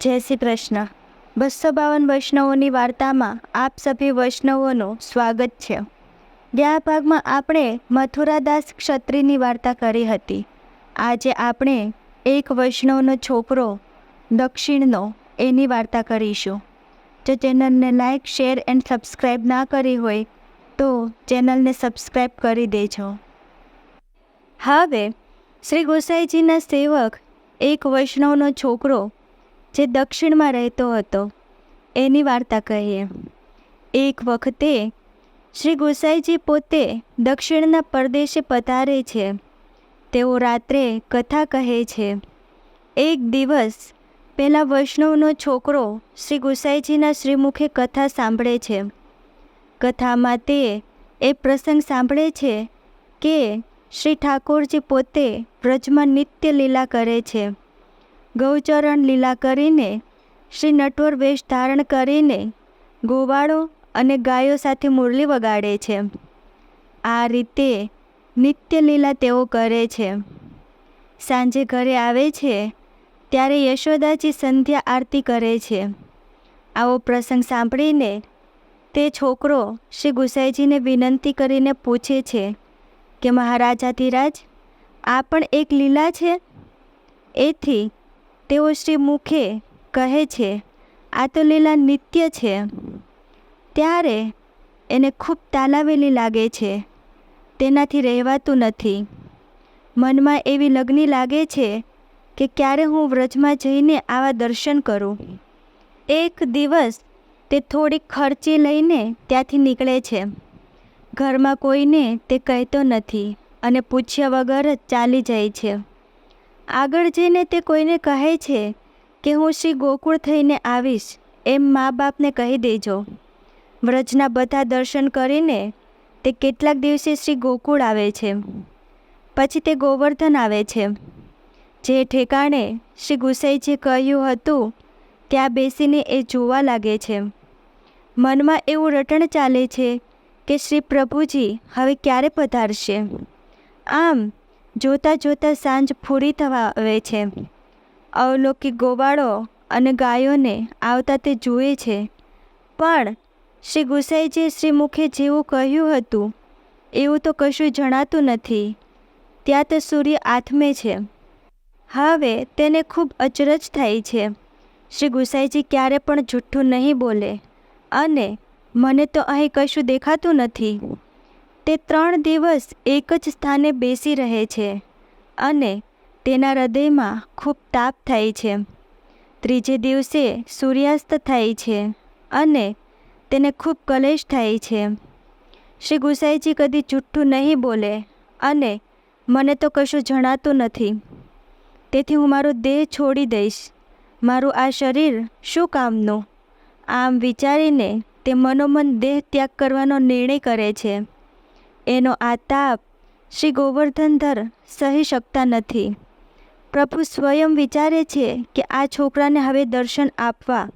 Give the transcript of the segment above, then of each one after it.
જય શ્રી કૃષ્ણ. બસો બાવન વૈષ્ણવોની વાર્તામાં આપ સભી વૈષ્ણવોનું સ્વાગત છે. ગયા ભાગમાં આપણે મથુરાદાસ ક્ષત્રિયની વાર્તા કરી હતી. આજે આપણે એક વૈષ્ણવનો છોકરો દક્ષિણનો એની વાર્તા કરીશું. જો ચેનલને લાઇક શેર એન્ડ સબસ્ક્રાઈબ ના કરી હોય તો ચેનલને સબસ્ક્રાઈબ કરી દેજો. હવે શ્રી ગોસાઈજીના સેવક એક વૈષ્ણવનો છોકરો જે દક્ષિણમાં રહેતો હતો, એની વાર્તા કહીએ. એક વખતે શ્રી ગોસાઈજી પોતે દક્ષિણના પરદેશે પધારે છે. તેઓ રાત્રે કથા કહે છે. એક દિવસ પહેલાં વૈષ્ણવનો છોકરો શ્રી ગોસાઈજીના શ્રીમુખે કથા સાંભળે છે. કથામાં તે એ પ્રસંગ સાંભળે છે કે શ્રી ઠાકોરજી પોતે વ્રજમાં નિત્ય લીલા કરે છે. ગૌચરણ લીલા કરીને, શ્રી નટવર વેશ ધારણ કરીને, ગોવાળો અને ગાયો સાથે મુરલી વગાડે છે. આ રીતે નિત્ય લીલા તેઓ કરે છે. સાંજે ઘરે આવે છે, ત્યારે યશોદાજી સંધ્યા આરતી કરે છે. આવો પ્રસંગ સાંભળીને તે છોકરો શ્રી ગુસાઈજીને વિનંતી કરીને પૂછે છે કે મહારાજાધિરાજ આ પણ એક લીલા છે? એથી તેઓ શ્રી મુખે કહે છે, આ તો લીલા નિત્ય છે. ત્યારે એને ખૂબ તાલાવેલી લાગે છે. તેનાથી રહેવાતું નથી. મનમાં એવી લગ્ની લાગે છે કે ક્યારે હું વ્રજમાં જઈને આવા દર્શન કરું. એક દિવસ તે થોડીક ખર્ચી લઈને ત્યાંથી નીકળે છે. ઘરમાં કોઈને તે કહેતો નથી અને પૂછ્યા વગર જ ચાલી જાય છે. આગળ જઈને તે કોઈને કહે છે કે હું શ્રી ગોકુળ થઈને આવીશ, એમ મા બાપને કહી દેજો. વ્રજના બધા દર્શન કરીને તે કેટલાક દિવસે શ્રી ગોકુળ આવે છે. પછી તે ગોવર્ધન આવે છે. જે ઠેકાણે શ્રી ગુસાઈજી કહ્યું હતું, ત્યાં બેસીને એ જોવા લાગે છે. મનમાં એવું રટણ ચાલે છે કે શ્રી પ્રભુજી હવે ક્યારે પધારશે? આમ જોતાં જોતાં સાંજ પૂરી થવા આવે છે. અવલોકી ગોવાળો અને ગાયોને આવતા તે જુએ છે. પણ શ્રી ગુસાઈજી શ્રીમુખે જેવું કહ્યું હતું, એવું તો કશું જણાતું નથી. ત્યાં તો સૂર્ય આથમે છે. હવે તેને ખૂબ અચરજ થાય છે. શ્રી ગુસાઈજી ક્યારે પણ જૂઠ્ઠું નહીં બોલે. અને મને તો અહીં કશું દેખાતું નથી. તે ત્રણ દિવસ એક જ સ્થાને બેસી રહે છે અને તેના હૃદયમાં ખૂબ તાપ થાય છે. ત્રીજે દિવસે સૂર્યાસ્ત થાય છે અને તેને ખૂબ કલેશ થાય છે. શ્રી ગુસાઈજી કદી જુઠ્ઠું નહીં બોલે અને મને તો કશું જણાતું નથી. તેથી હું મારો દેહ છોડી દઈશ. મારું આ શરીર શું કામનું? આમ વિચારીને તે મનોમન દેહ ત્યાગ કરવાનો નિર્ણય કરે છે. એનો આ તાપ શ્રી ગોવર્ધનધર સહી શકતા નથી. પ્રભુ સ્વયં વિચારે છે કે આ છોકરાને હવે દર્શન આપવા.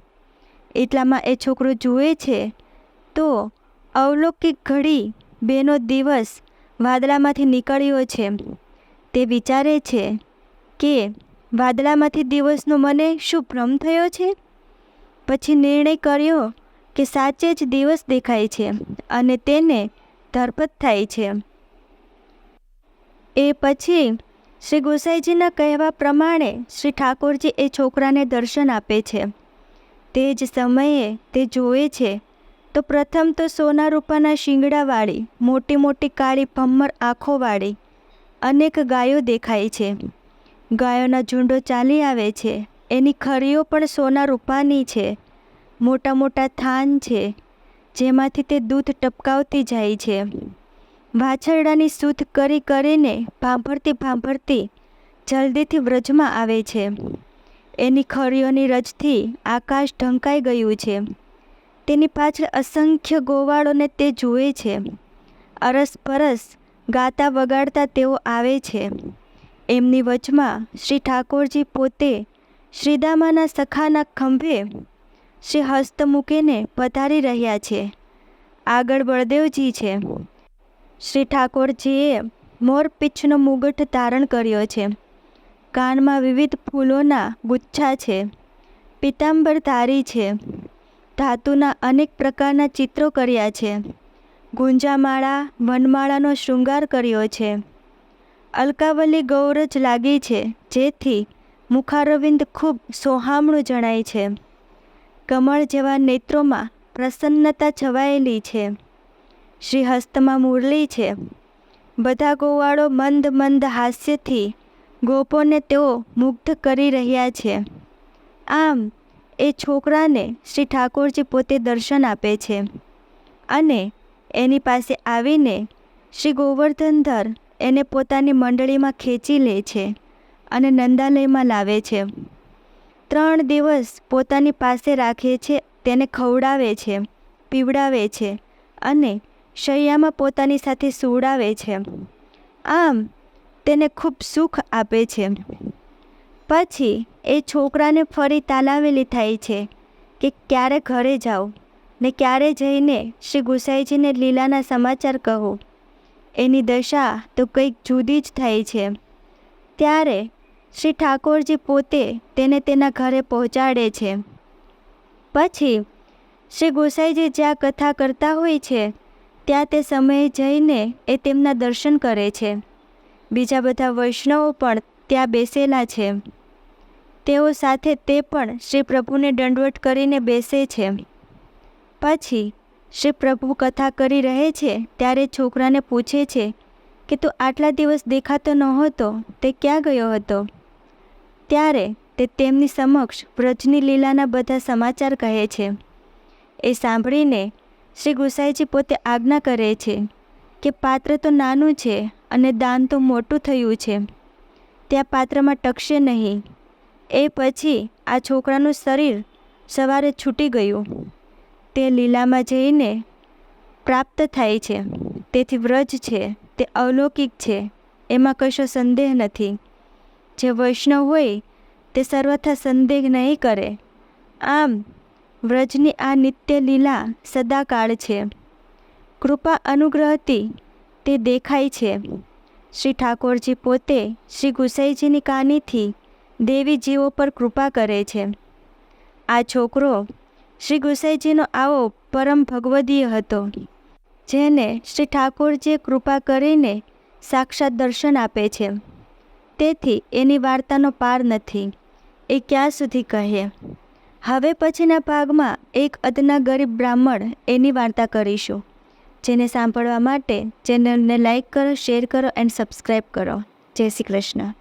એટલામાં એ છોકરો જુએ છે તો અવલૌકિક ઘડી બેનો દિવસ વાદળામાંથી નીકળ્યો છે. તે વિચારે છે કે વાદળામાંથી દિવસનો મને શું ભ્રમ થયો છે? પછી નિર્ણય કર્યો કે સાચે જ દિવસ દેખાય છે અને તેને ધરપત થાય છે. એ પછી શ્રી ગોસાઈજીના કહેવા પ્રમાણે શ્રી ઠાકોરજી એ છોકરાને દર્શન આપે છે. તે જ સમયે તે જોવે છે, તો પ્રથમ તો સોના રૂપાના શિંગડાવાળી મોટી મોટી કાળી ભમ્મર આંખોવાળી, અનેક ગાયો દેખાય છે. ગાયોના ઝુંડો ચાલી આવે છે, એની ખરીઓ પણ સોના રૂપાની છે. મોટા મોટા થાન છે જેમાંથી તે દૂધ ટપકાવતી જાય છે. વાછરડાની સૂધ કરી કરીને ભાંભરતી ભાંભરતી જલ્દીથી વ્રજમાં આવે છે. એની ખરીઓની રજથી આકાશ ઢંકાઈ ગયું છે. તેની પાછળ અસંખ્ય ગોવાળોને તે જુએ છે. અરસપરસ ગાતા વગાડતા તેઓ આવે છે. એમની વચમાં શ્રી ઠાકોરજી પોતે શ્રીદામાના સખાના ખંભે શ્રી હસ્ત મૂકીને પધારી રહ્યા છે. આગળ બળદેવજી છે. શ્રી ઠાકોરજીએ મોરપીંછનો મુગટ ધારણ કર્યો છે. કાનમાં વિવિધ ફૂલોના ગુચ્છા છે. પિતાંબર ધારી છે. ધાતુના અનેક પ્રકારના ચિત્રો કર્યા છે. ગુંજામાળા, વનમાળાનો શૃંગાર કર્યો છે. અલકાવલી ગૌરજ લાગી છે, જેથી મુખારવિંદ ખૂબ સોહામણું જણાય છે. કમળ જેવા નેત્રોમાં પ્રસન્નતા છવાયેલી છે. શ્રી હસ્તમાં મુરલી છે. બધા ગોવાળો મંદ મંદ હાસ્યથી ગોપોને તેઓ મુગ્ધ કરી રહ્યા છે. આમ, એ છોકરાને શ્રી ઠાકોરજી પોતે દર્શન આપે છે. અને એની પાસે આવીને શ્રી ગોવર્ધનધર એને પોતાની મંડળીમાં ખેંચી લે છે અને નંદાલયમાં લાવે છે. ત્રણ દિવસ પોતાની પાસે રાખે છે, તેને ખવડાવે છે, પીવડાવે છે અને શૈયામાં પોતાની સાથે સુવડાવે છે. આમ, તેને ખૂબ સુખ આપે છે. પછી, એ છોકરાને ફરી તાલાવેલી થાય છે કે ક્યારે ઘરે જાઓ ને ક્યારે જઈને શ્રી ગુસાઈજીને લીલાના સમાચાર કહો. એની દશા તો કંઈક જુદી જ થાય છે. ત્યારે શ્રી ઠાકોરજી પોતે તેને તેના ઘરે પહોંચાડે છે. પછી શ્રી ગોસાઈજી જ્યાં કથા કરતા હોય છે, ત્યાં તે સમયે જઈને એ તેમના દર્શન કરે છે. બીજા બધા વૈષ્ણવો પણ ત્યાં બેસેલા છે. તેઓ સાથે તે પણ શ્રી પ્રભુને દંડવટ કરીને બેસે છે. પછી શ્રી પ્રભુ કથા કરી રહે છે, ત્યારે છોકરાને પૂછે છે કે, તું આટલા દિવસ દેખાતો નહોતો, તે ક્યાં ગયો હતો? ત્યારે તે તેમની સમક્ષ વ્રજની લીલાના બધા સમાચાર કહે છે. એ સાંભળીને શ્રી ગુસાઈજી પોતે આજ્ઞા કરે છે કે પાત્ર તો નાનું છે અને દાન તો મોટું થયું છે. ત્યાં પાત્રમાં ટકશે નહીં. એ પછી આ છોકરાનું શરીર સવારે છૂટી ગયું. તે લીલામાં જઈને પ્રાપ્ત થાય છે. તેથી વ્રજ છે, તે અલૌકિક છે, એમાં કશો સંદેહ નથી. જે વૈષ્ણવ હોય, તે સર્વથા સંદેહ નહીં કરે. આમ, વ્રજની આ નિત્ય લીલા સદાકાળ છે. કૃપા અનુગ્રહથી તે દેખાય છે. શ્રી ઠાકોરજી પોતે શ્રી ગુસાઈજીની કાનીથી દેવી જીવો પર કૃપા કરે છે. આ છોકરો શ્રી ગુસાઈજીનો આવો પરમ ભગવદીય હતો, જેને શ્રી ઠાકોરજીએ કૃપા કરીને સાક્ષાત દર્શન આપે છે. તેથી એની વાર્તાનો પાર નથી. એ ક્યાં સુધી કહે? હવે પછીના ભાગમાં એક અદના ગરીબ બ્રાહ્મણ એની વાર્તા કરીશું. જેને સાંભળવા માટે ચેનલને લાઈક કરો, શેર કરો, એન્ડ સબસ્ક્રાઈબ કરો. જય શ્રી કૃષ્ણ.